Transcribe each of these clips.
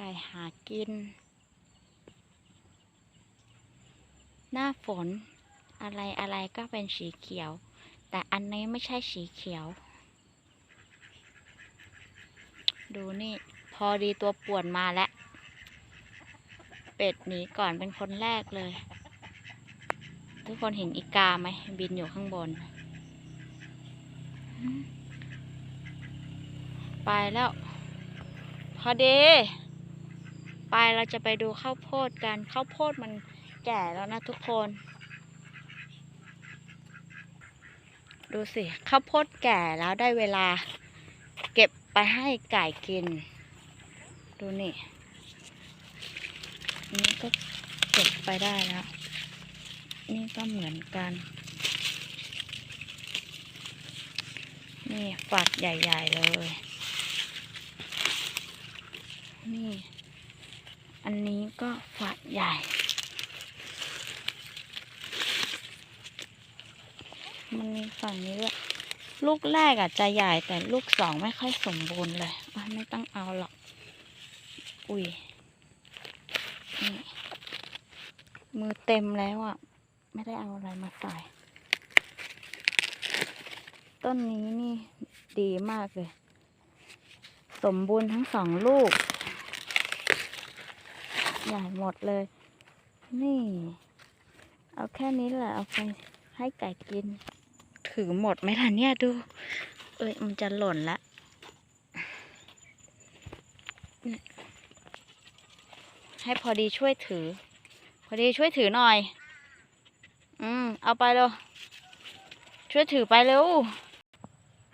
ก่หากิน หน้าฝนอะไรอะไรก็เป็นสีเขียว แต่อันนี้ไม่ใช่สีเขียว ดูนี่ พอดีตัวป่วนมาแล้ว เป็ดหนีก่อนเป็นคนแรกเลย ทุกคนเห็นอีกาไหม บินอยู่ข้างบน ไปแล้ว พอดี ไปเราจะไปดูข้าวโพดกัน ข้าวโพดมันแก่แล้วนะทุกคน ดูสิ ข้าวโพดแก่แล้วได้เวลา เก็บไปให้ไก่กิน ดูนี่นี่ก็เก็บไปได้แล้ว นี่ก็เหมือนกัน นี่ฝักใหญ่ ๆ เลย นี่ อันนี้ก็ฝักใหญ่ มันมีฝั่งนี้ด้วย ลูกแรกอาจจะใหญ่แต่ลูกสองไม่ค่อยสมบูรณ์เลยไม่ต้องเอาหรอก อุ้ยนี่มือเต็มแล้วอะ ไม่ได้เอาอะไรมาใส่ ต้นนี้นี่ดีมากเลย สมบูรณ์ทั้งสองลูก ใหญ่หมดเลย นี่ เอาแค่นี้แหละเอาไปให้ไก่กิน ถือหมดไหมล่ะเนี่ยดู เอ้ยมันจะหล่นละให้พอดีช่วยถือ พอดีช่วยถือหน่อย อืม เอาไปเร็ว ช่วยถือไปเร็ว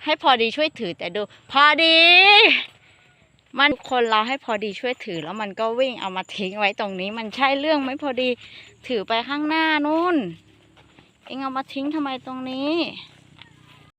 ให้พอดีช่วยถือแต่ดู พอดี มันคนเราให้พอดีช่วยถือแล้วมันก็วิ่งเอามาทิ้งไว้ตรงนี้ มันใช่เรื่องไหมพอดี ถือไปข้างหน้านู่น เองเอามาทิ้งทำไมตรงนี้